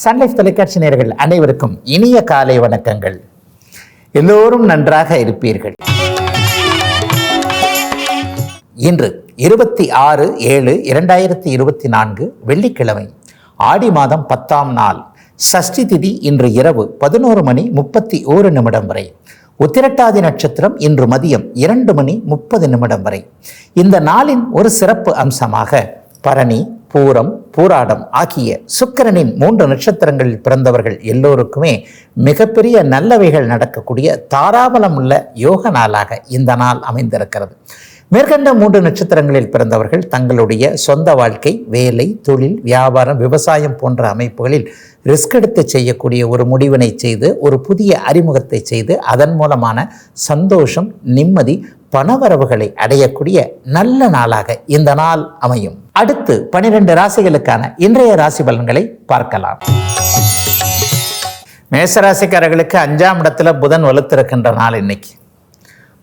Sun Life தொலைக்காட்சி நேர்கள் அனைவருக்கும் இனிய காலை வணக்கங்கள். எல்லோரும் நன்றாக இருப்பீர்கள். இன்று இருபத்தி ஆறு ஏழு இரண்டாயிரத்தி இருபத்தி நான்கு வெள்ளிக்கிழமை ஆடி மாதம் பத்தாம் நாள் சஷ்டி திதி இன்று இரவு பதினோரு மணி முப்பத்தி ஓரு நிமிடம் வரை. உத்திரட்டாதி நட்சத்திரம் இன்று மதியம் இரண்டு மணி முப்பது நிமிடம் வரை. இந்த நாளின் ஒரு சிறப்பு அம்சமாக பரணி பூரம் பூராடம் ஆகிய சுக்கிரனின் மூன்று நட்சத்திரங்களில் பிறந்தவர்கள் எல்லோருக்குமே மிகப்பெரிய நல்லவைகள் நடக்கக்கூடிய தாராபலம் உள்ள யோக நாளாக இந்த நாள் அமைந்திருக்கிறது. மேற்கண்ட மூன்று நட்சத்திரங்களில் பிறந்தவர்கள் தங்களுடைய சொந்த வாழ்க்கை வேலை தொழில் வியாபாரம் விவசாயம் போன்ற அமைப்புகளில் ரிஸ்க் எடுத்து செய்யக்கூடிய ஒரு முடிவினை செய்து ஒரு புதிய அறிமுகத்தை செய்து அதன் மூலமான சந்தோஷம் நிம்மதி பணவரவுகளை அடையக்கூடிய நல்ல நாளாக இந்த நாள் அமையும். அடுத்து பனிரெண்டு ராசிகளுக்கான இன்றைய ராசி பலன்களை பார்க்கலாம். மேசராசிக்காரர்களுக்கு அஞ்சாம் இடத்துல புதன் வலுத்திருக்கின்ற நாள் இன்னைக்கு.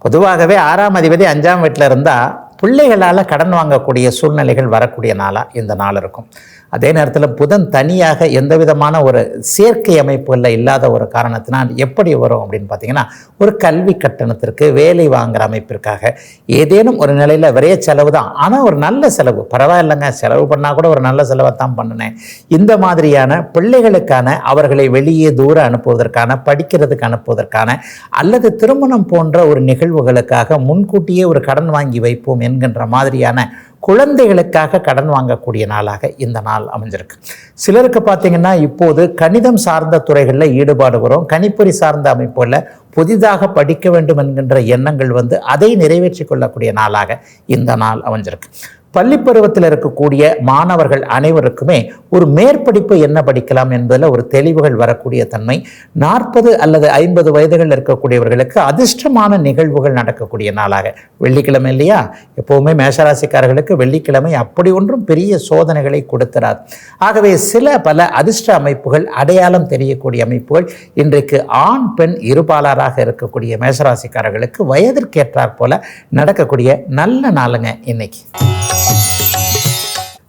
பொதுவாகவே ஆறாம் அதிபதி அஞ்சாம் வீட்டில் இருந்தால் பிள்ளைகளால் கடன் வாங்கக்கூடிய சூழ்நிலைகள் வரக்கூடிய நாளாக இந்த நாள் இருக்கும். அதே நேரத்தில் புதன் தனியாக எந்த விதமான ஒரு சேர்க்கை அமைப்புகளில் இல்லாத ஒரு காரணத்தினால் எப்படி வரும் அப்படின்னு பார்த்தீங்கன்னா ஒரு கல்வி கட்டணத்திற்கு வேலை வாங்குகிற அமைப்பிற்காக ஏதேனும் ஒரு நிலையில் விரைய செலவு தான். ஆனால் ஒரு நல்ல செலவு. பரவாயில்லைங்க. செலவு பண்ணால் கூட ஒரு நல்ல செலவை தான் பண்ணினேன். இந்த மாதிரியான பிள்ளைகளுக்கான அவர்களை வெளியே தூரம் அனுப்புவதற்கான படிக்கிறதுக்கு அனுப்புவதற்கான அல்லது திருமணம் போன்ற ஒரு நிகழ்வுகளுக்காக முன்கூட்டியே ஒரு கடன் வாங்கி வைப்போம் என்கின்ற மாதிரியான குழந்தைகளுக்காக கடன் வாங்கக்கூடிய நாளாக இந்த நாள் அமைஞ்சிருக்கு. சிலருக்கு பார்த்தீங்கன்னா இப்போது கணிதம் சார்ந்த துறைகளில் ஈடுபாடு வரும். கணிப்பொறி சார்ந்த அமைப்புகளில் புதிதாக படிக்க வேண்டும் என்கின்ற எண்ணங்கள் வந்து அதை நிறைவேற்றி கொள்ளக்கூடிய நாளாக இந்த நாள் அமைஞ்சிருக்கு. பள்ளி பருவத்தில் இருக்கக்கூடிய மாணவர்கள் அனைவருக்குமே ஒரு மேற்படிப்பு என்ன படிக்கலாம் என்பதில் ஒரு தெளிவுகள் வரக்கூடிய தன்மை. நாற்பது அல்லது ஐம்பது வயதுகள் இருக்கக்கூடியவர்களுக்கு அதிர்ஷ்டமான நிகழ்வுகள் நடக்கக்கூடிய நாளாக. வெள்ளிக்கிழமை இல்லையா? எப்போவுமே மேஷராசிக்காரர்களுக்கு வெள்ளிக்கிழமை அப்படி ஒன்றும் பெரிய சோதனைகளை கொடுக்கிறார் ஆகவே சில பல அதிர்ஷ்ட அமைப்புகள் அடையாளம் தெரியக்கூடிய அமைப்புகள் இன்றைக்கு ஆண் பெண் இருபாலராக இருக்கக்கூடிய மேஷராசிக்காரர்களுக்கு வயதிற்கேற்றாற் போல நடக்கக்கூடிய நல்ல நாளுங்க இன்னைக்கு.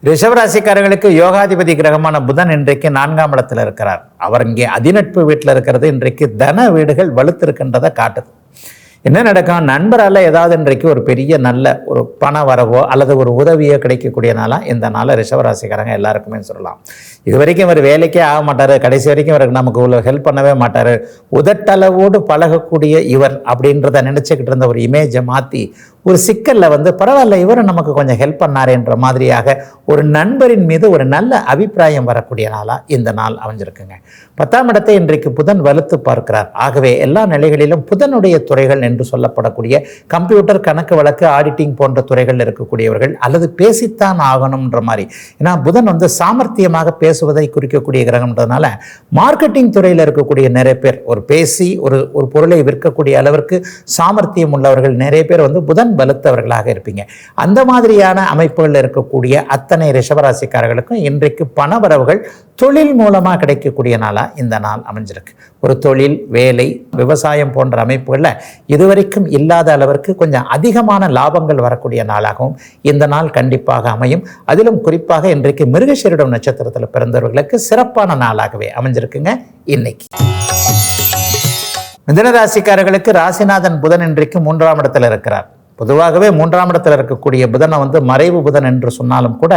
ரிஷவராசிக்காரர்களுக்கு யோகாதிபதி கிரகமான புதன் இன்றைக்கு நான்காம் இடத்துல இருக்கிறார். அவர் இங்கே அதிநட்பு வீட்டில் இருக்கிறது. இன்றைக்கு தன வீடுகள் வலுத்திருக்கின்றதை காட்டுது. என்ன நடக்கும்? நண்பரால் ஏதாவது இன்றைக்கு ஒரு பெரிய நல்ல ஒரு பண வரவோ அல்லது ஒரு உதவியோ கிடைக்கக்கூடிய நாளாக இந்த நாளை ரிஷவராசிக்காரங்க எல்லாருக்குமே சொல்லலாம். இது வரைக்கும் இவர் வேலைக்கே ஆக மாட்டார். கடைசி வரைக்கும் இவருக்கு நமக்கு இவ்வளோ ஹெல்ப் பண்ணவே மாட்டார். உதட்டளவோடு பழகக்கூடிய இவர் அப்படின்றத நினச்சிக்கிட்டு இருந்த ஒரு இமேஜை மாற்றி ஒரு சிக்கலில் வந்து பரவாயில்ல இவரும் நமக்கு கொஞ்சம் ஹெல்ப் பண்ணாருன்ற மாதிரியாக ஒரு நண்பரின் மீது ஒரு நல்ல அபிப்பிராயம் வரக்கூடிய நாளாக இந்த நாள் அமைஞ்சிருக்குங்க. பத்தாம் இடத்தை இன்றைக்கு புதன் வலுத்து பார்க்கிறார். ஆகவே எல்லா நிலைகளிலும் புதனுடைய துறைகள் என்று சொல்லப்படக்கூடிய கம்ப்யூட்டர் கணக்கு வழக்கு ஆடிட்டிங் போன்ற துறைகளில் இருக்கக்கூடியவர்கள் அல்லது பேசித்தான் ஆகணும்ன்ற மாதிரி. ஏன்னா புதன் வந்து சாமர்த்தியமாக பேசுவதை குறிக்கக்கூடிய கிரகம்ன்றதுனால மார்க்கெட்டிங் துறையில் இருக்கக்கூடிய நிறைய பேர் ஒரு பேசி ஒரு ஒரு பொருளை விற்கக்கூடிய அளவிற்கு சாமர்த்தியம் உள்ளவர்கள் நிறைய பேர் வந்து புதன் பலத்தவர்களாக இருப்பீங்க. அந்த மாதிரியான அமைப்புகளில் இருக்கக்கூடிய அத்தனை ரிஷபராசிக்காரர்களுக்கும் இன்றைக்கு பணவரவுகள் தொழில் மூலமாக கிடைக்கக்கூடிய நாளாக இந்த நாள் அமைஞ்சிருக்கு. ஒரு தொழில் வேலை விவசாயம் போன்ற அமைப்புகளில் இதுவரைக்கும் இல்லாத அளவிற்கு கொஞ்சம் அதிகமான லாபங்கள் வரக்கூடிய நாளாகவும் இந்த நாள் கண்டிப்பாக அமையும். அதிலும் குறிப்பாக இன்றைக்கு மிருகசீரிடம் நட்சத்திரத்தில் பிறந்தவர்களுக்கு சிறப்பான நாளாகவே அமைஞ்சிருக்குங்க இன்னைக்கு. மிதனராசிக்காரர்களுக்கு ராசிநாதன் புதன் இன்றைக்கு மூன்றாம் இடத்தில் இருக்கிறார். பொதுவாகவே மூன்றாம் இடத்தில் இருக்கக்கூடிய புதனை வந்து மறைவு புதன் என்று சொன்னாலும் கூட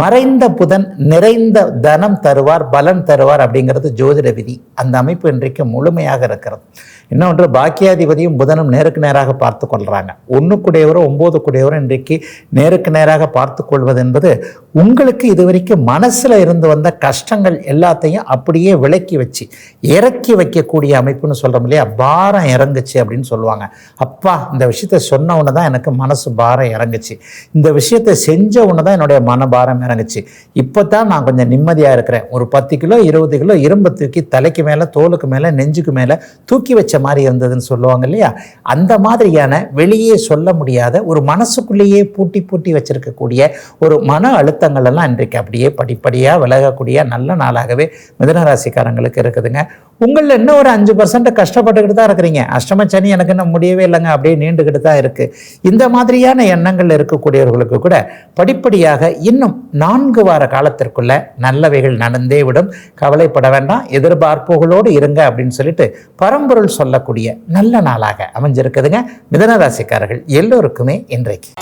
மறைந்த புதன் நிறைந்த தனம் தருவார் பலன் தருவார் அப்படிங்கிறது ஜோதிட விதி. அந்த அமைப்பு இன்றைக்கு முழுமையாக இருக்கிறது. இன்னொன்று பாக்கியாதிபதியும் புதனும் நேருக்கு நேராக பார்த்து கொள்கிறாங்க. ஒன்று கூடியவரும் ஒம்பது கூடியவரும் இன்றைக்கு நேருக்கு நேராக பார்த்து கொள்வது என்பது உங்களுக்கு இதுவரைக்கும் மனசில் இருந்து வந்த கஷ்டங்கள் எல்லாத்தையும் அப்படியே விலக்கி வச்சு இறக்கி வைக்கக்கூடிய அமைப்புன்னு சொல்கிறோம் இல்லையா? பாரம் இறங்குச்சு அப்படின்னு சொல்லுவாங்க. அப்பா இந்த விஷயத்தை சொன்ன உடனே தான் எனக்கு மனசு பாரம் இறங்குச்சு. இந்த விஷயத்தை செஞ்ச உடனே தான் என்னுடைய மனபாரம் இறங்குச்சு. இப்போ தான் நான் கொஞ்சம் நிம்மதியாக இருக்கிறேன். ஒரு பத்து கிலோ இருபது கிலோ இரும்பு தூக்கி தலைக்கு மேலே தோலுக்கு மேலே நெஞ்சுக்கு மேலே தூக்கி வச்சு வச்ச மாதிரி இருந்ததுன்னு சொல்லுவாங்க இல்லையா? அந்த மாதிரியான வெளியே சொல்ல முடியாத ஒரு மனசுக்குள்ளேயே பூட்டி பூட்டி வச்சிருக்கக்கூடிய ஒரு மன அழுத்தங்கள் எல்லாம் இன்றைக்கு அப்படியே படிப்படியாக விலகக்கூடிய நல்ல நாளாகவே மிதனராசிக்காரங்களுக்கு இருக்குதுங்க. உங்களில் இன்னும் ஒரு அஞ்சு பர்சன்ட் கஷ்டப்பட்டுக்கிட்டு தான் இருக்கிறீங்க. அஷ்டம சனி எனக்கு இன்னும் முடியவே இல்லைங்க அப்படியே நீண்டுக்கிட்டு தான் இருக்குது இந்த மாதிரியான எண்ணங்கள் இருக்கக்கூடியவர்களுக்கு கூட படிப்படியாக இன்னும் நான்கு வார காலத்திற்குள்ள நல்லவைகள் நடந்தே விடும். கவலைப்பட வேண்டாம். எதிர்பார்ப்புகளோடு இருங்க அப்படின்னு சொல்லிட்டு பரம்பொருள் சொல்லக்கூடிய நல்ல நாளாக அமைஞ்சிருக்குதுங்க. மிதனராசிக்காரர்கள் எல்லோருக்குமே இன்றைக்கு.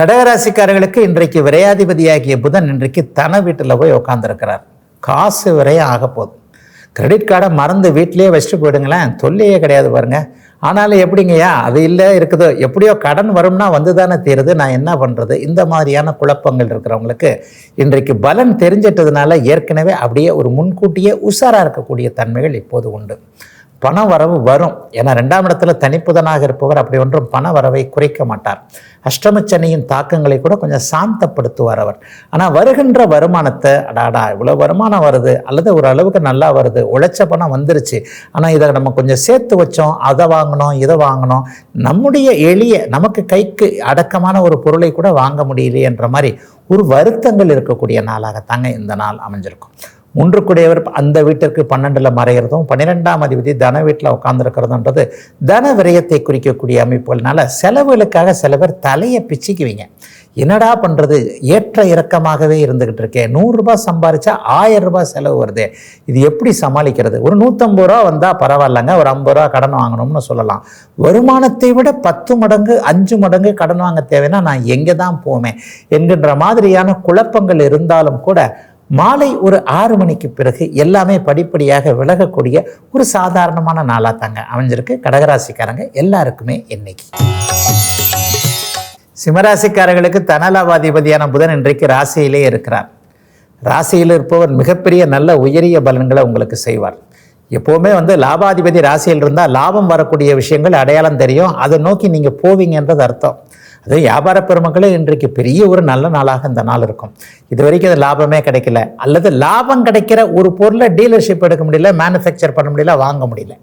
கடகராசிக்காரர்களுக்கு இன்றைக்கு விரையாதிபதியாகிய புதன் இன்றைக்கு தன வீட்டில் போய் உட்காந்துருக்கிறார் காசு விரையும் ஆக போகுது கிரெடிட் கார்டை மறந்து வீட்டிலேயே வச்சுட்டு போயிடுங்களேன். தொல்லையே கிடையாது பாருங்கள் ஆனாலும் எப்படிங்கய்யா? அது இல்லை இருக்குதோ. எப்படியோ கடன் வரும்னா வந்து தானே தீருது. நான் என்ன பண்ணுறது இந்த மாதிரியான குழப்பங்கள் இருக்கிறவங்களுக்கு இன்றைக்கு பலன் தெரிஞ்சிட்டதுனால ஏற்கனவே அப்படியே ஒரு முன்கூட்டியே உஷாராக இருக்கக்கூடிய தன்மைகள் இப்போது உண்டு. பண வரவு வரும். ஏன்னா ரெண்டாம் இடத்துல தனிப்புதனாக இருப்பவர் அப்படி ஒன்றும் பண வரவை குறைக்க மாட்டார். அஷ்டமச்சனியின் தாக்கங்களை கூட கொஞ்சம் சாந்தப்படுத்துவார் அவர். ஆனால் வருகின்ற வருமானத்தை அடாடா இவ்வளோ வருமானம் வருது அல்லது ஒரு அளவுக்கு நல்லா வருது உழைச்ச பணம் வந்துருச்சு ஆனால் இதை நம்ம கொஞ்சம் சேர்த்து வச்சோம் அதை வாங்கினோம் இதை வாங்கினோம் நம்முடைய எளிய நமக்கு கைக்கு அடக்கமான ஒரு பொருளை கூட வாங்க முடியலையன்ற மாதிரி ஒரு வருத்தங்கள் இருக்கக்கூடிய நாளாகத்தாங்க இந்த நாள் அமைஞ்சிருக்கும். ஒன்றுக்குடையவர் அந்த வீட்டிற்கு பன்னெண்டில் மறைகிறதும் பன்னிரெண்டாம் அதிபதி தன வீட்டில் உட்காந்துருக்கிறதுன்றது தன விரயத்தை குறிக்கக்கூடிய அமைப்புகள்னால செலவுகளுக்காக சில பேர் தலையை பிச்சுக்குவீங்க. என்னடா பண்ணுறது ஏற்ற இறக்கமாகவே இருந்துக்கிட்டு இருக்கேன் நூறுரூபா சம்பாரிச்சா ஆயிரம் ரூபாய் செலவு வருது. இது எப்படி சமாளிக்கிறது? ஒரு நூற்றம்பது ரூபா வந்தால் பரவாயில்லைங்க ஒரு ஐம்பது ரூபா கடன் வாங்கணும்னு சொல்லலாம். வருமானத்தை விட பத்து மடங்கு அஞ்சு மடங்கு கடன் வாங்க தேவைன்னா நான் எங்கே தான் போவேன்? என்கின்ற மாதிரியான குழப்பங்கள் இருந்தாலும் கூட மாலை ஒரு ஆறு மணிக்கு பிறகு எல்லாமே படிப்படியாக விலகக்கூடிய ஒரு சாதாரணமான நாளாக தாங்க அமைஞ்சிருக்கு. கடகராசிக்காரங்க எல்லாருக்குமே இன்னைக்கு. சிம்மராசிக்காரர்களுக்கு தனலாபாதிபதியான புதன் இன்றைக்கு ராசியிலே இருக்கிறார். ராசியில் இருப்பவர் மிகப்பெரிய நல்ல உயரிய பலன்களை உங்களுக்கு செய்வார். எப்போவுமே வந்து லாபாதிபதி ராசியில் இருந்தால் லாபம் வரக்கூடிய விஷயங்கள் அடையாளம் தெரியும். அதை நோக்கி நீங்கள் போவீங்கன்றது அர்த்தம். அது வியாபார பெருமக்களே இன்றைக்கு பெரிய ஒரு நல்ல நாளாக இந்த நாள் இருக்கும். இது வரைக்கும் அது லாபமே கிடைக்கல. அல்லது லாபம் கிடைக்கிற ஒரு பொருளை டீலர்ஷிப் எடுக்க முடியல மேனுஃபேக்சர் பண்ண முடியல வாங்க முடியல.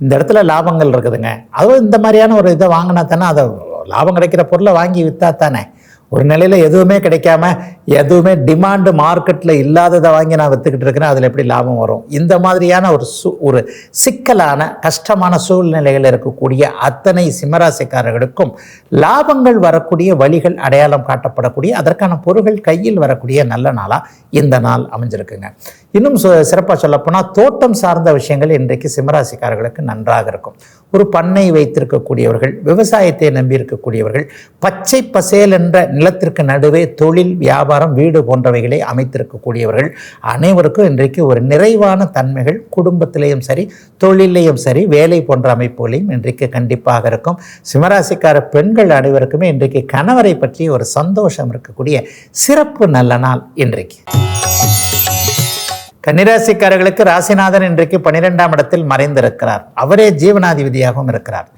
இந்த இடத்துல லாபங்கள் இருக்குதுங்க. அதுவும் இந்த மாதிரியான ஒரு இதை வாங்கினா தானே அதை லாபம் கிடைக்கிற பொருளை வாங்கி விற்றா தானே. ஒரு நிலையில் எதுவுமே கிடைக்காம எதுவுமே டிமாண்டு மார்க்கெட்டில் இல்லாததை வாங்கி நான் விற்றுக்கிட்டு இருக்கிறேன் அதில் எப்படி லாபம் வரும்? இந்த மாதிரியான ஒரு சு ஒரு சிக்கலான கஷ்டமான சூழ்நிலைகள் இருக்கக்கூடிய அத்தனை சிம்மராசிக்காரர்களுக்கும் லாபங்கள் வரக்கூடிய வழிகள் அடையாளம் காட்டப்படக்கூடிய அதற்கான பொருள்கள் கையில் வரக்கூடிய நல்ல நாளாக இந்த நாள் அமைஞ்சிருக்குங்க. இன்னும் சிறப்பாக சொல்லப்போனால் தோட்டம் சார்ந்த விஷயங்கள் இன்றைக்கு சிம்மராசிக்காரர்களுக்கு நன்றாக இருக்கும். ஒரு பண்ணை வைத்திருக்கக்கூடியவர்கள் விவசாயத்தை நம்பி இருக்கக்கூடியவர்கள் பச்சை பசேல் என்ற நிலத்திற்கு நடுவே தொழில் வியாபாரம் வீடு போன்றவைகளை அமைத்திருக்கக்கூடியவர்கள் அனைவருக்கும் இன்றைக்கு ஒரு நிறைவான தன்மைகள். குடும்பத்திலையும் சரி தொழிலையும் சரி வேலை போன்ற அமைப்புகளையும் இன்றைக்கு கண்டிப்பாக இருக்கும். சிம்மராசிக்கார பெண்கள் அனைவருக்குமே இன்றைக்கு கணவரை பற்றி ஒரு சந்தோஷம் இருக்கக்கூடிய சிறப்பு நல்ல நாள் இன்றைக்கு. கன்னிராசிக்காரர்களுக்கு ராசிநாதன் இன்றைக்கு பனிரெண்டாம் இடத்தில் மறைந்திருக்கிறார். அவரே ஜீவனாதிபதியாகவும் இருக்கிறார்.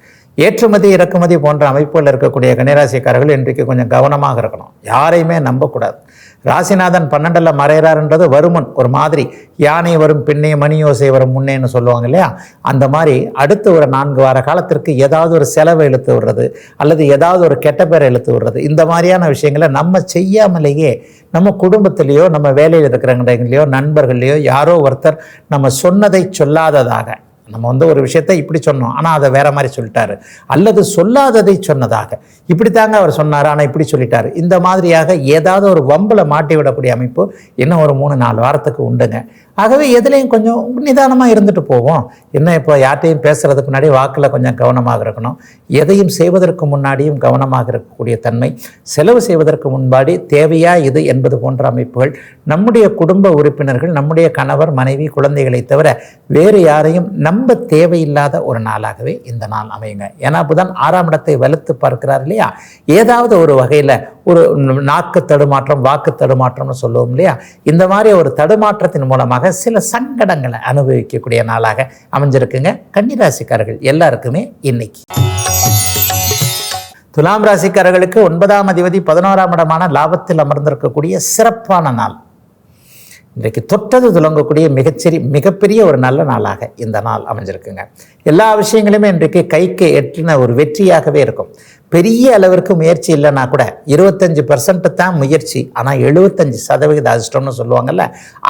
ஏற்றுமதி இறக்குமதி போன்ற அமைப்புகள் இருக்கக்கூடிய கன்னிராசிக்காரர்கள் இன்றைக்கு கொஞ்சம் கவனமாக இருக்கணும். யாரையுமே நம்பக்கூடாது. ராசிநாதன் பன்னெண்டில் மறைகிறாருன்றது வருமன் ஒரு மாதிரி. யானை வரும் பின்னே மணியோசை வரும் முன்னேன்னு சொல்லுவாங்க இல்லையா? அந்த மாதிரி அடுத்து ஒரு நான்கு வார காலத்திற்கு ஏதாவது ஒரு செலவை இழுத்து விடுறது அல்லது ஏதாவது ஒரு கெட்ட பேரை இழுத்து விடுறது. இந்த மாதிரியான விஷயங்களை நம்ம செய்யாமலேயே நம்ம குடும்பத்திலேயோ நம்ம வேலையில் இருக்கிறவங்களையோ நண்பர்களையோ யாரோ ஒருத்தர் நம்ம சொன்னதை சொல்லாததாக நம்ம வந்து ஒரு விஷயத்தை இப்படி சொன்னோம். ஆனால் அதை வேற மாதிரி சொல்லிட்டாரு. அல்லது சொல்லாததை சொன்னதாக. இப்படி தாங்க அவர் சொன்னார் ஆனால் இப்படி சொல்லிட்டார். இந்த மாதிரியாக ஏதாவது ஒரு வம்பில் மாட்டி விடக்கூடிய அமைப்பு இன்னும் ஒரு மூணு நாலு வாரத்துக்கு உண்டுங்க. ஆகவே எதுலேயும் கொஞ்சம் நிதானமாக இருந்துட்டு போவோம். என்ன இப்போ யார்கிட்டையும் பேசுகிறதுக்கு முன்னாடி வாக்கில் கொஞ்சம் கவனமாக இருக்கணும். எதையும் செய்வதற்கு முன்னாடியும் கவனமாக இருக்கக்கூடிய தன்மை. செலவு செய்வதற்கு முன்பாடி தேவையா இது என்பது போன்ற அமைப்புகள். நம்முடைய குடும்ப உறுப்பினர்கள் நம்முடைய கணவர் மனைவி குழந்தைகளை தவிர வேறு யாரையும் நம்ப தேவையில்லாத ஒரு நாளாகவே இந்த நாள் அமையுங்க. ஏன்னா புதன் ஆறாம் இடத்தை வலுத்து பார்க்கிறார் இல்லையா? ஏதாவது ஒரு வகையில் ஒரு நாக்கு தடுமாற்றம் வாக்கு தடுமாற்றம்னு சொல்லுவோம் இல்லையா? இந்த மாதிரி ஒரு தடுமாற்றத்தின் மூலமாக சில சங்கடங்களை அனுபவிக்கக்கூடிய நாளாக அமைஞ்சிருக்குங்க. கன்னிராசிக்காரர்கள் எல்லாருக்குமே இன்னைக்கு. துலாம் ராசிக்காரர்களுக்கு ஒன்பதாம் அதிபதி பதினோராம் இடமான லாபத்தில் அமர்ந்திருக்கக்கூடிய சிறப்பான நாள். இன்றைக்கு தொட்டது துலங்கக்கூடிய மிகச்சரி மிகப்பெரிய ஒரு நல்ல நாளாக இந்த நாள் அமைஞ்சிருக்குங்க. எல்லா விஷயங்களுமே இன்றைக்கு கைக்கு எட்டின ஒரு வெற்றியாகவே இருக்கும். பெரிய அளவிற்கு முயற்சி இல்லைன்னா கூட இருபத்தஞ்சு பர்சன்ட் தான் முயற்சி. ஆனால் எழுபத்தஞ்சு சதவிகித அதிர்ஷ்டம்னு சொல்லுவாங்கல்ல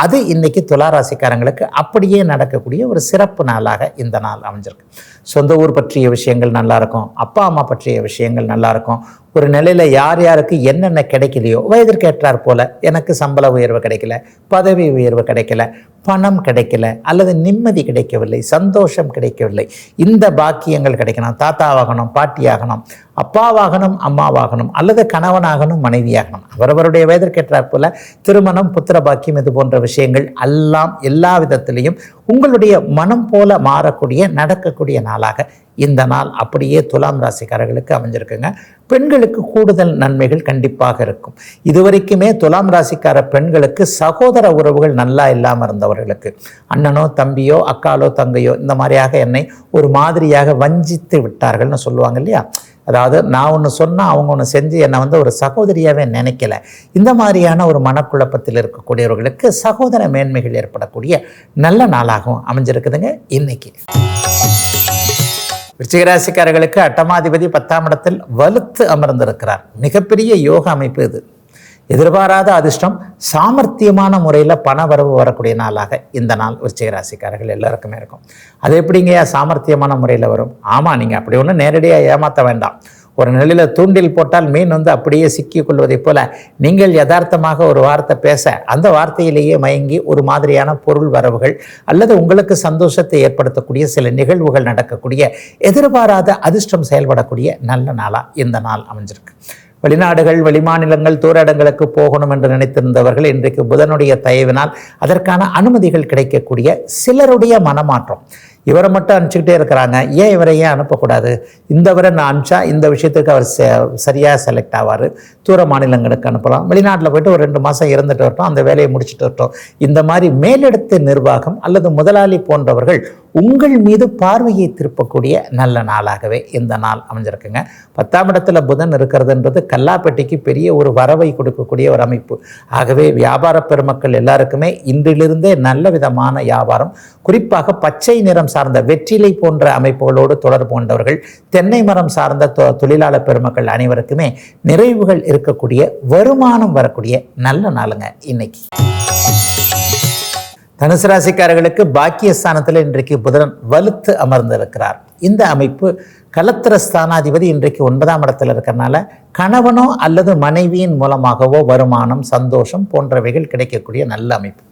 அது இன்னைக்கு துளாராசிக்காரங்களுக்கு அப்படியே நடக்கக்கூடிய ஒரு சிறப்பு நாளாக இந்த நாள் அமைஞ்சிருக்கு. சொந்த ஊர் பற்றிய விஷயங்கள் நல்லாயிருக்கும் அப்பா அம்மா பற்றிய விஷயங்கள் நல்லாயிருக்கும். ஒரு நிலையில் யார் யாருக்கு என்னென்ன கிடைக்கலையோ வயதிற்கேற்றார் போல் போல எனக்கு சம்பள உயர்வு கிடைக்கல பதவி உயர்வு கிடைக்கல பணம் கிடைக்கல அல்லது நிம்மதி கிடைக்கவில்லை சந்தோஷம் கிடைக்கவில்லை. இந்த பாக்கியங்கள் கிடைக்கணும். தாத்தாவாகணும் பாட்டியாகணும் அப்பாவாகணும் அம்மாவாகணும் அல்லது கணவனாகணும் மனைவியாகணும். அவரவருடைய வயதிற்கேற்றார் போல திருமணம் புத்திர பாக்கியம் இது போன்ற விஷயங்கள் எல்லாம் எல்லா விதத்திலையும் உங்களுடைய மனம் போல மாறக்கூடிய நடக்கக்கூடிய நாளாக இந்த நாள் அப்படியே துலாம் ராசிக்காரர்களுக்கு அமைஞ்சிருக்குங்க. பெண்களுக்கு கூடுதல் நன்மைகள் கண்டிப்பாக இருக்கும். இதுவரைக்குமே துலாம் ராசிக்கார பெண்களுக்கு சகோதர உறவுகள் நல்லா இல்லாமல் இருந்தவர்களுக்கு அண்ணனோ தம்பியோ அக்காலோ தங்கையோ இந்த மாதிரியாக என்னை ஒரு மாதிரியாக வஞ்சித்து விட்டார்கள்னு சொல்லுவாங்க இல்லையா? அதாவது நான் ஒன்று சொன்னால் அவங்க ஒன்று செஞ்சு என்னை வந்து ஒரு சகோதரியாகவே நினைக்கல. இந்த மாதிரியான ஒரு மனக்குழப்பத்தில் இருக்கக்கூடியவர்களுக்கு சகோதர மேன்மைகள் ஏற்படக்கூடிய நல்ல நாளாகவும் அமைஞ்சிருக்குதுங்க. இன்னைக்கு. விருச்சிகராசிக்காரர்களுக்கு அட்டமாதிபதி பத்தாம் இடத்தில் வலுத்து அமர்ந்திருக்கிறார். மிகப்பெரிய யோக அமைப்பு இது. எதிர்பாராத அதிர்ஷ்டம் சாமர்த்தியமான முறையில் பண வரவு வரக்கூடிய நாளாக இந்த நாள் விருச்சிகராசிக்காரர்கள் எல்லாருக்குமே இருக்கும். அது எப்படிங்கய்யா? சாமர்த்தியமான முறையில் வரும். ஆமாம் நீங்கள் அப்படி ஒன்றும் நேரடியாக ஏமாற்ற வேண்டாம். ஒரு நிலையில் தூண்டில் போட்டால் மீன் வந்து அப்படியே சிக்கிக் கொள்வதைப் போல நீங்கள் யதார்த்தமாக ஒரு வார்த்தை பேச அந்த வார்த்தையிலேயே மயங்கி ஒரு மாதிரியான பொருள் வரவுகள் அல்லது உங்களுக்கு சந்தோஷத்தை ஏற்படுத்தக்கூடிய சில நிகழ்வுகள் நடக்கக்கூடிய எதிர்பாராத அதிர்ஷ்டம் செயல்படக்கூடிய நல்ல நாளாக இந்த நாள் அமைஞ்சிருக்கு. வெளிநாடுகள் வெளிமாநிலங்கள் தூரடங்களுக்கு போகணும் என்று நினைத்திருந்தவர்கள் இன்றைக்கு புதனுடைய தயவினால் அதற்கான அனுமதிகள் கிடைக்கக்கூடிய சிலருடைய மனமாற்றம். இவரை மட்டும் அனுப்பிச்சிக்கிட்டே இருக்கிறாங்க. ஏன் இவரை ஏன் அனுப்பக்கூடாது? இந்தவரை நான் அனுப்பிச்சா இந்த விஷயத்துக்கு அவர் சரியாக செலக்ட் ஆவார். தூர மாநிலங்களுக்கு அனுப்பலாம். வெளிநாட்டில் போயிட்டு ஒரு ரெண்டு மாதம் இருந்துட்டு வரட்டும். அந்த வேலையை முடிச்சுட்டு வரட்டும். இந்த மாதிரி மேலெடுத்த நிர்வாகம் அல்லது முதலாளி போன்றவர்கள் உங்கள் மீது பார்வையை திருப்பக்கூடிய நல்ல நாளாகவே இந்த நாள் அமைஞ்சிருக்குங்க. பத்தாம் இடத்துல புதன் இருக்கிறதுன்றது கல்லாப்பட்டிக்கு பெரிய ஒரு வரவை கொடுக்கக்கூடிய ஒரு அமைப்பு. ஆகவே வியாபார பெருமக்கள் எல்லாருக்குமே இன்றிலிருந்தே நல்ல விதமான வியாபாரம் குறிப்பாக பச்சை நிறம் சார்ந்த வெற்றிலை போன்ற அமைப்புகளோடு தொடர்பு கொண்டவர்கள் தென்னை மரம் சார்ந்த தொழிலாளர் பெருமக்கள் அனைவருக்குமே நிறைவுகள் இருக்கக்கூடிய வருமானம் வரக்கூடிய நல்ல நாளுங்க இன்னைக்கு. தனுசு ராசிக்காரர்களுக்கு பாக்கியஸ்தானத்தில் இன்றைக்கு புதன் வலுத்து அமர்ந்திருக்கிறார். இந்த அமைப்பு கலத்திர ஸ்தானாதிபதி இன்றைக்கு ஒன்பதாம் இடத்துல இருக்கிறனால கணவனோ அல்லது மனைவியின் மூலமாகவோ வருமானம் சந்தோஷம் போன்றவைகள் கிடைக்கக்கூடிய நல்ல அமைப்பு.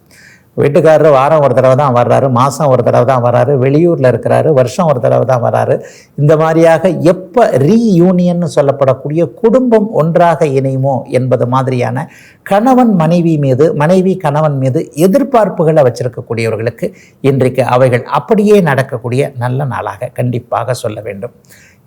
வீட்டுக்காரர் வாரம் ஒரு தடவை தான் வர்றாரு மாதம் ஒரு தடவை தான் வர்றாரு வெளியூரில் இருக்கிறாரு வருஷம் ஒரு தடவை தான் வர்றாரு. இந்த மாதிரியாக எப்போ ரீயூனியன் சொல்லப்படக்கூடிய குடும்பம் ஒன்றாக இணையுமோ என்பது மாதிரியான கணவன் மனைவி மீது மனைவி கணவன் மீது எதிர்பார்ப்புகளை வச்சிருக்கக்கூடியவர்களுக்கு இன்றைக்கு அவைகள் அப்படியே நடக்கக்கூடிய நல்ல நாளாக கண்டிப்பாக சொல்ல வேண்டும்.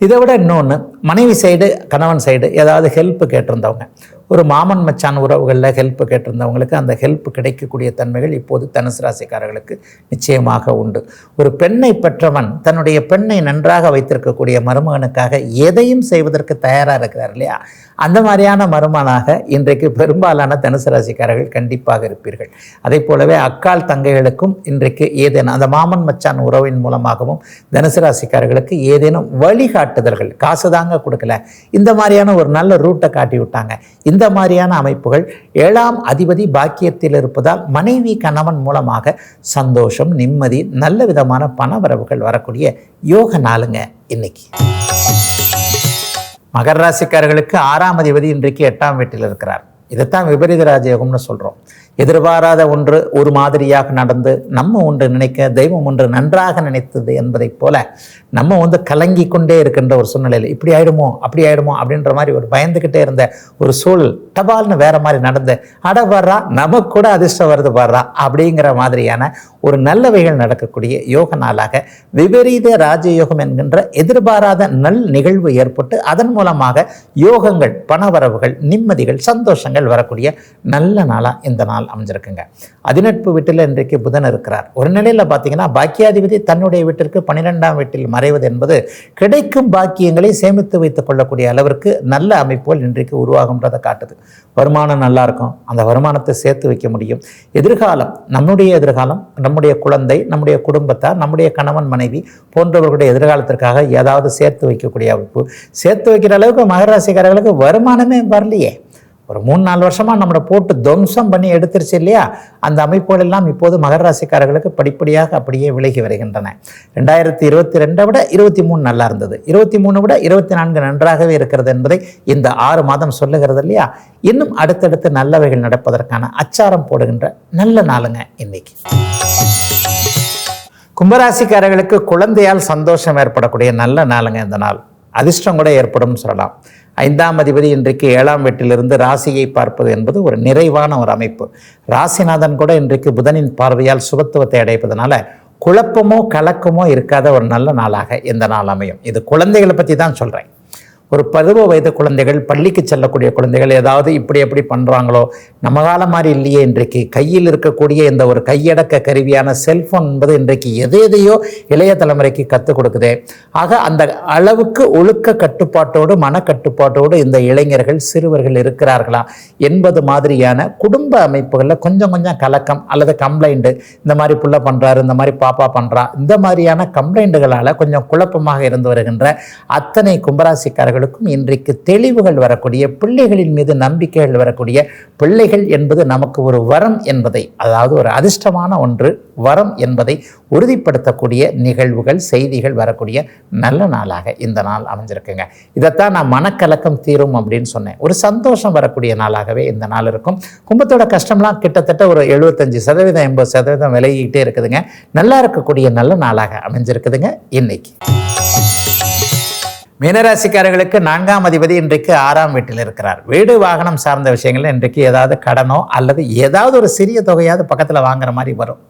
இதை விட இன்னொன்று மனைவி சைடு கணவன் சைடு ஏதாவது ஹெல்ப் கேட்டிருந்தவங்க ஒரு மாமன் மச்சான் உறவுகளில் ஹெல்ப் கேட்டிருந்தவங்களுக்கு அந்த ஹெல்ப் கிடைக்கக்கூடிய தன்மைகள் இப்போது தனுசு ராசிக்காரர்களுக்கு நிச்சயமாக உண்டு. ஒரு பெண்ணை பெற்றவன் தன்னுடைய பெண்ணை நன்றாக வைத்திருக்கக்கூடிய மருமகனுக்காக எதையும் செய்வதற்கு தயாராக இருக்கிறார் இல்லையா? அந்த மாதிரியான மருமனாக இன்றைக்கு பெரும்பாலான தனுசு ராசிக்காரர்கள் கண்டிப்பாக இருப்பீர்கள். அதே போலவே அக்கால் தங்கைகளுக்கும் இன்றைக்கு ஏதேனும் அந்த மாமன் மச்சான் உறவின் மூலமாகவும் தனுசு ராசிக்காரர்களுக்கு ஏதேனும் வழிகாட்டுதல்கள் காசு தாங்க கொடுக்கல இந்த மாதிரியான ஒரு நல்ல ரூட்டை காட்டி விட்டாங்க இந்த இந்த மாதிரியான அமைப்புகள் ஏழாம் அதிபதி பாக்கியத்தில் இருப்பதால் மனைவி கணவன் மூலமாக சந்தோஷம் நிம்மதி நல்ல விதமான பணவரவுகள் வரக்கூடிய யோக நாளுங்க இன்னைக்கு. மகர ராசிக்காரர்களுக்கு ஆறாம் அதிபதி இன்றைக்கு எட்டாம் வீட்டில் இருக்கிறார். இதைத்தான் விபரீத ராஜயோகம்னு சொல்கிறோம் எதிர்பாராத ஒன்று ஒரு மாதிரியாக நடந்து நம்ம ஒன்று நினைக்க தெய்வம் ஒன்று நன்றாக நினைத்தது என்பதைப் போல நம்ம வந்து கலங்கி கொண்டே இருக்கின்ற ஒரு சூழ்நிலையில் இப்படி ஆயிடுமோ அப்படி ஆயிடுமோ அப்படின்ற மாதிரி ஒரு பயந்துக்கிட்டே இருந்த ஒரு சூழல் டபால்னு வேற மாதிரி நடந்து அட வர்றா நமக்கு கூட அதிர்ஷ்டம் வருது வர்றா அப்படிங்கிற மாதிரியான ஒரு நல்லவைகள் நடக்கக்கூடிய யோக நாளாக விபரீத ராஜயோகம் என்கின்ற எதிர்பாராத நல் நிகழ்வு ஏற்பட்டு அதன் மூலமாக யோகங்கள் பணவரவுகள் நிம்மதிகள் சந்தோஷங்கள் வரக்கூடிய நல்ல நாளாக இந்த நாள் நாள் அமைஞ்சிருக்குங்க. அதிநட்பு வீட்டில் இன்றைக்கு புதன் இருக்கிறார். ஒரு நிலையில் பார்த்தீங்கன்னா பாக்கியாதிபதி தன்னுடைய வீட்டிற்கு பன்னிரெண்டாம் வீட்டில் மறைவது என்பது கிடைக்கும் பாக்கியங்களை சேமித்து வைத்துக் கொள்ளக்கூடிய அளவிற்கு நல்ல அமைப்புகள் இன்றைக்கு உருவாகுன்றதை காட்டுது. வருமானம் நல்லா இருக்கும். அந்த வருமானத்தை சேர்த்து வைக்க முடியும். எதிர்காலம் நம்முடைய எதிர்காலம் நம்முடைய குழந்தை நம்முடைய குடும்பத்தார் நம்முடைய கணவன் மனைவி போன்றவர்களுடைய எதிர்காலத்திற்காக ஏதாவது சேர்த்து வைக்கக்கூடிய அமைப்பு. சேர்த்து வைக்கிற அளவுக்கு மகராசிக்காரர்களுக்கு வருமானமே வரலையே. ஒரு மூணு நாலு வருஷமாக நம்மளை போட்டு துவம்சம் பண்ணி எடுத்துருச்சு இல்லையா? அந்த அமைப்புகள் எல்லாம் இப்போது மகர ராசிக்காரர்களுக்கு படிப்படியாக அப்படியே விலகி வருகின்றன. ரெண்டாயிரத்தி இருபத்தி ரெண்டை விட இருபத்தி மூணு நல்லா இருந்தது. இருபத்தி மூணு விட இருபத்தி நான்கு நன்றாகவே இருக்கிறது என்பதை இந்த ஆறு மாதம் சொல்லுகிறது இல்லையா? இன்னும் அடுத்தடுத்து நல்லவைகள் நடப்பதற்கான அச்சாரம் போடுகின்ற நல்ல நாளுங்க இன்னைக்கு. கும்பராசிக்காரர்களுக்கு குழந்தையால் சந்தோஷம் ஏற்படக்கூடிய நல்ல நாளுங்க இந்த நாள். அதிர்ஷ்டம் கூட ஏற்படும் சொல்லலாம். ஐந்தாம் அதிபதி இன்றைக்கு ஏழாம் வீட்டிலிருந்து ராசியை பார்ப்பது என்பது ஒரு நிறைவான ஒரு அமைப்பு. ராசிநாதன் கூட இன்றைக்கு புதனின் பார்வையால் சுபத்துவத்தை அடைப்பதனால குழப்பமோ கலக்கமோ இருக்காத ஒரு நல்ல நாளாக இந்த நாள் அமையும். இது குழந்தைகளை பற்றி தான் சொல்கிறேன் ஒரு பருவ வயது குழந்தைகள் பள்ளிக்கு செல்லக்கூடிய குழந்தைகள் ஏதாவது இப்படி எப்படி பண்ணுறாங்களோ நம்ம காலம் மாதிரி இல்லையே இன்றைக்கு. கையில் இருக்கக்கூடிய இந்த ஒரு கையடக்க கருவியான செல்ஃபோன் என்பது இன்றைக்கு எது எதையோ இளைய தலைமுறைக்கு கற்றுக் கொடுக்குதே. ஆக அந்த அளவுக்கு ஒழுக்க கட்டுப்பாட்டோடு மனக்கட்டுப்பாட்டோடு இந்த இளைஞர்கள் சிறுவர்கள் இருக்கிறார்களா என்பது மாதிரியான குடும்ப அமைப்புகளில் கொஞ்சம் கொஞ்சம் கலக்கம் அல்லது கம்ப்ளைண்ட்டு இந்த மாதிரி புள்ள பண்ணுறாரு இந்த மாதிரி பாப்பா பண்ணுறா இந்த மாதிரியான கம்ப்ளைண்ட்டுகளால் கொஞ்சம் குழப்பமாக இருந்து வருகின்ற அத்தனை கும்பராசிக்காரர்கள் கும்பராசிக்காரர்களுக்கும் இன்றைக்கு தெளிவுகள் வரக்கூடிய பிள்ளைகளின் மீது நம்பிக்கைகள் வரக்கூடிய பிள்ளைகள் என்பது நமக்கு ஒரு வரம் என்பதை அதாவது ஒரு அதிர்ஷ்டமான ஒன்று வரம் என்பதை உறுதிப்படுத்தக்கூடிய நிகழ்வுகள் செய்திகள் வரக்கூடிய நல்ல நாளாக இந்த நாள் அமைஞ்சிருக்குங்க. இதைத்தான் நான் மனக்கலக்கம் தீரும் அப்படின்னு சொன்னேன். ஒரு சந்தோஷம் வரக்கூடிய நாளாகவே இந்த நாள் இருக்கும். கும்பத்தோட கஷ்டம்லாம் கிட்டத்தட்ட ஒரு எழுபத்தஞ்சு சதவீதம் எண்பது சதவீதம் விலகிக்கிட்டே இருக்குதுங்க. நல்லா இருக்கக்கூடிய நல்ல நாளாக அமைஞ்சிருக்குதுங்க. இன்னைக்கு. மீனராசிக்காரர்களுக்கு நான்காம் அதிபதி இன்றைக்கு ஆறாம் வீட்டில் இருக்கிறார். வீடு வாகனம் சார்ந்த விஷயங்கள் இன்றைக்கு ஏதாவது கடனோ அல்லது ஏதாவது ஒரு சிறிய தொகையாவது பக்கத்தில் வாங்குற மாதிரி வரும்.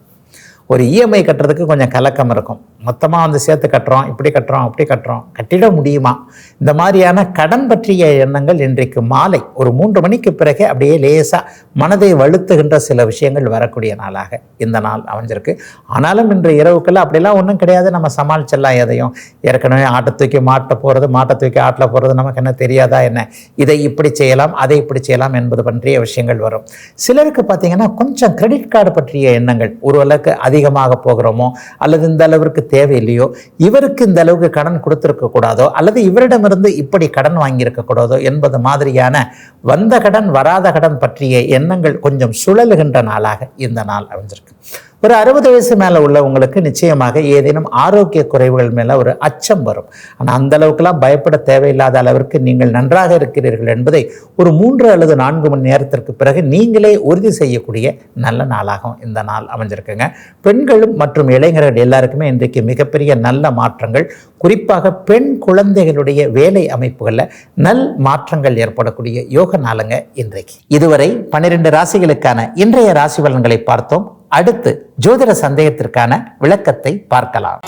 ஒரு இஎம்ஐ கட்டுறதுக்கு கொஞ்சம் கலக்கம் இருக்கும். மொத்தமாக வந்து சேர்த்து கட்டுறோம் இப்படி கட்டுறோம் அப்படி கட்டுறோம். கட்டிட முடியுமா? இந்த மாதிரியான கடன் பற்றிய எண்ணங்கள் இன்றைக்கு மாலை ஒரு மூன்று மணிக்கு பிறகு அப்படியே லேசாக மனதை வலுத்துகின்ற சில விஷயங்கள் வரக்கூடிய நாளாக இந்த நாள் அமைஞ்சிருக்கு. ஆனாலும் இன்று இரவுக்குள்ள அப்படிலாம் ஒன்றும் கிடையாது. நம்ம சமாளிச்சிடலாம் எதையும். ஏற்கனவே ஆட்டை தூக்கி மாட்ட போகிறது மாட்டை தூக்கி ஆட்டில் போகிறது நமக்கு என்ன தெரியாதா என்ன? இதை இப்படி செய்யலாம் அதை இப்படி செய்யலாம் என்பது பற்றிய விஷயங்கள் வரும். சிலருக்கு பார்த்தீங்கன்னா கொஞ்சம் கிரெடிட் கார்டு பற்றிய எண்ணங்கள். ஒரு அளவுக்கு அதிகமாக போகிறோமோ அல்லது இந்த அளவிற்கு தேவையில்லையோ இவருக்கு இந்த அளவுக்கு கடன் கொடுத்துருக்க கூடாதோ அல்லது இவரிடமிருந்து இப்படி கடன் வாங்கியிருக்க கூடாதோ என்பது மாதிரியான வந்த கடன் வராத கடன் பற்றிய எண்ணங்கள் கொஞ்சம் சுழலுகின்ற நாளாக இந்த நாள் அமைஞ்சிருக்கு. ஒரு அறுபது வயசு மேலே உள்ளவங்களுக்கு நிச்சயமாக ஏதேனும் ஆரோக்கிய குறைவுகள் மேலே ஒரு அச்சம் வரும். ஆனால் அந்த அளவுக்குலாம் பயப்பட தேவையில்லாத அளவிற்கு நீங்கள் நன்றாக இருக்கிறீர்கள் என்பதை ஒரு மூன்று அல்லது நான்கு மணி நேரத்திற்கு பிறகு நீங்களே உறுதி செய்யக்கூடிய நல்ல நாளாகும் இந்த நாள் அமைஞ்சிருக்குங்க. பெண்களும் மற்றும் இளைஞர்கள் எல்லாருக்குமே இன்றைக்கு மிகப்பெரிய நல்ல மாற்றங்கள். குறிப்பாக பெண் குழந்தைகளுடைய வேலை அமைப்புகளில் நல் மாற்றங்கள் ஏற்படக்கூடிய யோக நாளுங்க இன்றைக்கு. இதுவரை பன்னிரெண்டு ராசிகளுக்கான இன்றைய ராசி பலன்களை பார்த்தோம். அடுத்து ஜோதிட சந்தேகத்திற்கான விளக்கத்தை பார்க்கலாம்.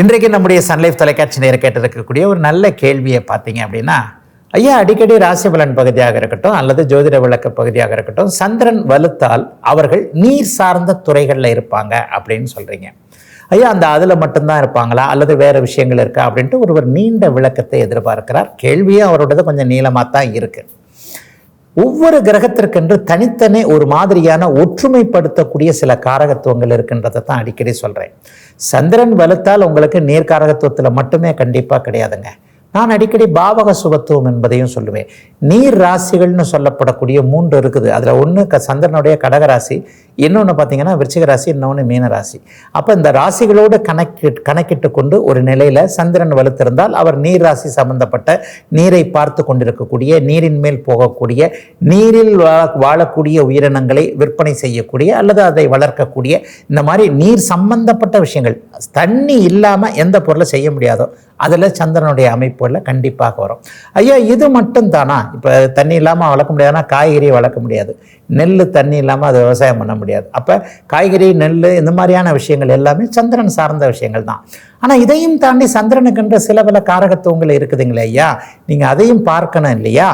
இன்றைக்கு நம்முடைய சன்லைஃப் தொலைக்காட்சி நேர கேட்டிருக்கக்கூடிய ஒரு நல்ல கேள்வியை பார்த்தீங்க அப்படின்னா ஐயா அடிக்கடி ராசி பலன் பகுதியாக இருக்கட்டும் அல்லது ஜோதிட விளக்க பகுதியாக இருக்கட்டும் சந்திரன் வலுத்தால் அவர்கள் நீர் சார்ந்த துறைகளில் இருப்பாங்க அப்படின்னு சொல்றீங்க. ஐயா அந்த அதில் மட்டும்தான் இருப்பாங்களா? அல்லது வேறு விஷயங்கள் இருக்கா? அப்படின்ட்டு ஒருவர் நீண்ட விளக்கத்தை எதிர்பார்க்கிறார். கேள்வியும் அவரோடது கொஞ்சம் நீளமாக தான் இருக்குது ஒவ்வொரு கிரகத்திற்கென்று தனித்தனி ஒரு மாதிரியான ஒற்றுமைப்படுத்தக்கூடிய சில காரகத்துவங்கள் இருக்கின்றதை தான் அடிக்கடி சொல்கிறேன் சந்திரன் வலுத்தால் உங்களுக்கு நேர்காரகத்துவத்தில் மட்டுமே கண்டிப்பாக கிடையாதுங்க. நான் அடிக்கடி பாவக சுகத்துவம் என்பதையும் சொல்லுவேன். நீர் ராசிகள்னு சொல்லப்படக்கூடிய மூன்று இருக்குது. அதில் ஒன்று க சந்திரனுடைய கடகராசி இன்னொன்று பார்த்தீங்கன்னா விருச்சிக ராசி இன்னொன்று மீன ராசி. அப்போ இந்த ராசிகளோடு கணக்கி கணக்கிட்டு கொண்டு ஒரு நிலையில் சந்திரன் வலுத்திருந்தால் அவர் நீர் ராசி சம்பந்தப்பட்ட நீரை பார்த்து கொண்டிருக்கக்கூடிய நீரின் மேல் போகக்கூடிய நீரில் வா- வாழக்கூடிய உயிரினங்களை விற்பனை செய்யக்கூடிய அல்லது அதை வளர்க்கக்கூடிய இந்த மாதிரி நீர் சம்பந்தப்பட்ட விஷயங்கள். தண்ணி இல்லாமல் எந்த பொருளை செய்ய முடியாதோ அதில் சந்திரனுடைய அமைப்பு அமைப்புகளில் கண்டிப்பாக வரும். ஐயா இது மட்டும் தானா இப்போ தண்ணி இல்லாமல் வளர்க்க முடியாதுன்னா காய்கறியை வளர்க்க முடியாது. நெல் தண்ணி இல்லாமல் அது விவசாயம் பண்ண முடியாது. அப்போ காய்கறி நெல் இந்த மாதிரியான விஷயங்கள் எல்லாமே சந்திரன் சார்ந்த விஷயங்கள் தான். ஆனால் இதையும் தாண்டி சந்திரனுக்குன்ற சில பல காரகத்துவங்கள் இருக்குதுங்களே ஐயா. நீங்கள் அதையும் பார்க்கணும் இல்லையா?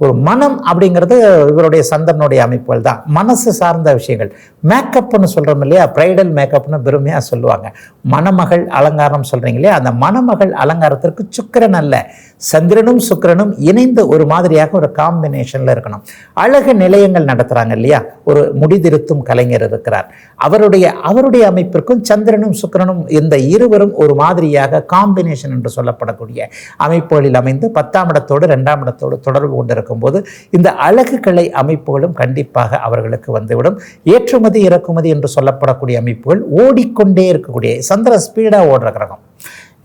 ஒரு மனம் அப்படிங்கிறது இவருடைய சந்தனுடைய அமைப்புகள் தான். மனசு சார்ந்த விஷயங்கள். மேக்கப்னு சொல்கிறோம் இல்லையா? ப்ரைடல் மேக்கப்னு பெருமையாக சொல்லுவாங்க. மணமகள் அலங்காரம் சொல்கிறீங்க இல்லையா? அந்த மணமகள் அலங்காரத்திற்கு சுக்கரன் அல்ல. சந்திரனும் சுக்கிரனும் இணைந்து ஒரு மாதிரியாக ஒரு காம்பினேஷனில் இருக்கணும். அழகு நிலையங்கள் நடத்துகிறாங்க இல்லையா? ஒரு முடிதிருத்தும் கலைஞர் இருக்கிறார். அவருடைய அவருடைய அமைப்பிற்கும் சந்திரனும் சுக்கரனும் இந்த இருவரும் ஒரு மாதிரியாக காம்பினேஷன் என்று சொல்லப்படக்கூடிய அமைப்புகளில் அமைந்து பத்தாம் இடத்தோடு ரெண்டாம் இடத்தோடு தொடர்பு கொண்டிருக்கும் போது இந்த அழகு கலை அமைப்புகளும் கண்டிப்பாக அவர்களுக்கு வந்துவிடும். ஏற்றுமதி இறக்குமதி என்று சொல்லப்படக்கூடிய அமைப்புகள் ஓடிக்கொண்டே இருக்கக்கூடிய சந்திர ஸ்பீடாக ஓடுற கிரகம்.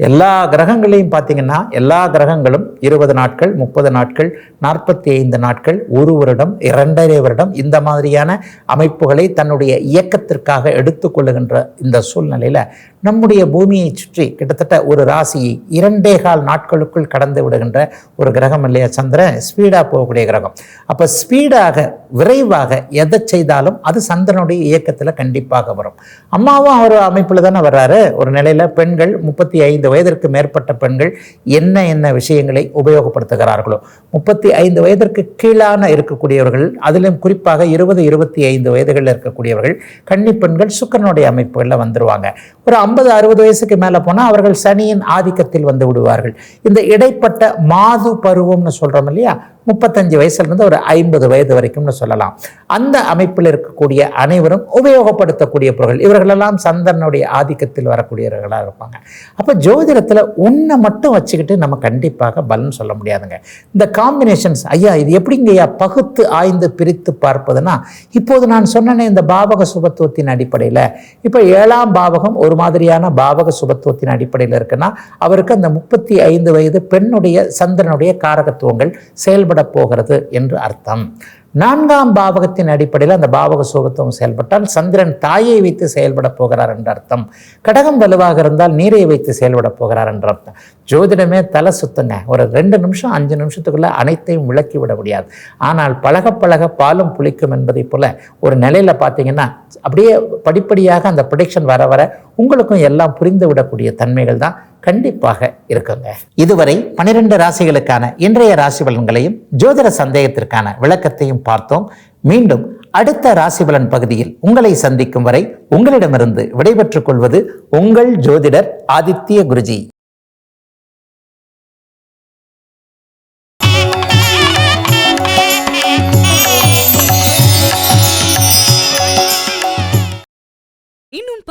எல்லா கிரகங்களையும் பார்த்தீங்கன்னா எல்லா கிரகங்களும் இருபது நாட்கள் முப்பது நாட்கள் நாற்பத்தி ஐந்து நாட்கள் ஒரு வருடம் இரண்டரை வருடம் இந்த மாதிரியான அமைப்புகளை தன்னுடைய இயக்கத்திற்காக எடுத்துக்கொள்ளுகின்ற இந்த சூழ்நிலையில் நம்முடைய பூமியை சுற்றி கிட்டத்தட்ட ஒரு ராசியை இரண்டே கால் நாட்களுக்குள் கடந்து விடுகின்ற ஒரு கிரகம் இல்லையா சந்திரன்? ஸ்பீடாக போகக்கூடிய கிரகம். அப்போ ஸ்பீடாக விரைவாக எதை செய்தாலும் அது சந்திரனுடைய இயக்கத்தில் கண்டிப்பாக வரும். அம்மாவும் அவர் அமைப்பில் தானே வர்றாரு. ஒரு நிலையில் பெண்கள் முப்பத்தி ஐந்து வயதிற்கு மேற்பட்ட பெண்கள் என்ன என்ன விஷயங்களை உபயோகப்படுத்துகிறார்களோ. முப்பத்தி ஐந்து வயதிற்கு கீழான இருக்கக்கூடியவர்கள் அதிலும் குறிப்பாக இருபது இருபத்தி ஐந்து வயதுகளில் இருக்கக்கூடியவர்கள் கன்னி பெண்கள் சுக்கரனுடைய அமைப்புகளில் வந்துடுவாங்க ஒரு ஐம்பது அறுபது வயசுக்கு மேலே போனால் அவர்கள் சனியின் ஆதிக்கத்தில் வந்து விடுவார்கள். இந்த இடைப்பட்ட மாது பருவம்னு சொல்கிறோம் இல்லையா? முப்பத்தஞ்சு வயசுலேருந்து ஒரு ஐம்பது வயது வரைக்கும்னு சொல்லலாம். அந்த அமைப்பில் இருக்கக்கூடிய அனைவரும் உபயோகப்படுத்தக்கூடிய பொருள் இவர்களெல்லாம் சந்திரனுடைய ஆதிக்கத்தில் வரக்கூடியவர்களாக இருப்பாங்க. அப்போ ஜோதிடத்தில் ஒன்றை மட்டும் வச்சுக்கிட்டு நம்ம கண்டிப்பாக பலன் சொல்ல முடியாதுங்க. இந்த காம்பினேஷன்ஸ் ஐயா இது எப்படிங்கய்யா பகுத்து ஆய்ந்து பிரித்து பார்ப்பதுன்னா இப்போது நான் சொன்னேனே இந்த பாவக சுபத்துவத்தின் அடிப்படையில். இப்போ ஏழாம் பாவகம் ஒரு மாதிரியான பாவக சுபத்துவத்தின் அடிப்படையில் இருக்குன்னா அவருக்கு அந்த முப்பத்தி ஐந்து வயது பெண்ணுடைய சந்திரனுடைய காரகத்துவங்கள் செயல்பட போகிறது என்று அர்த்தம். நான்காம் பாவகத்தின் அடிப்படையில் அந்த பாவக சுபத்துவம் செயல்பட்டால் சந்திரன் தாயை வைத்து செயல்பட போகிறார் என்ற அர்த்தம். கடகம் வலுவாக இருந்தால் நீரை வைத்து செயல்பட போகிறார் என்ற அர்த்தம். ஜோதிடமே தலை சுத்துங்க. ஒரு ரெண்டு நிமிஷம் அஞ்சு நிமிஷத்துக்குள்ளே அனைத்தையும் விளக்கி விட முடியாது. ஆனால் பழக பழக பாலும் புளிக்கும் என்பதை போல ஒரு நிலையில் பார்த்தீங்கன்னா அப்படியே படிப்படியாக அந்த ப்ரொடிக்ஷன் வர வர உங்களுக்கும் எல்லாம் புரிந்து விடக்கூடிய தன்மைகள் தான் கண்டிப்பாக இருக்குங்க. இதுவரை பனிரெண்டு ராசிகளுக்கான இன்றைய ராசி பலன்களையும் ஜோதிட சந்தேகத்திற்கான விளக்கத்தையும் பார்த்தோம். மீண்டும் அடுத்த ராசி பலன் பகுதியில் உங்களை சந்திக்கும் வரை உங்களிடமிருந்து விடைபெற்றுக் கொள்வது உங்கள் ஜோதிடர் ஆதித்ய குருஜி.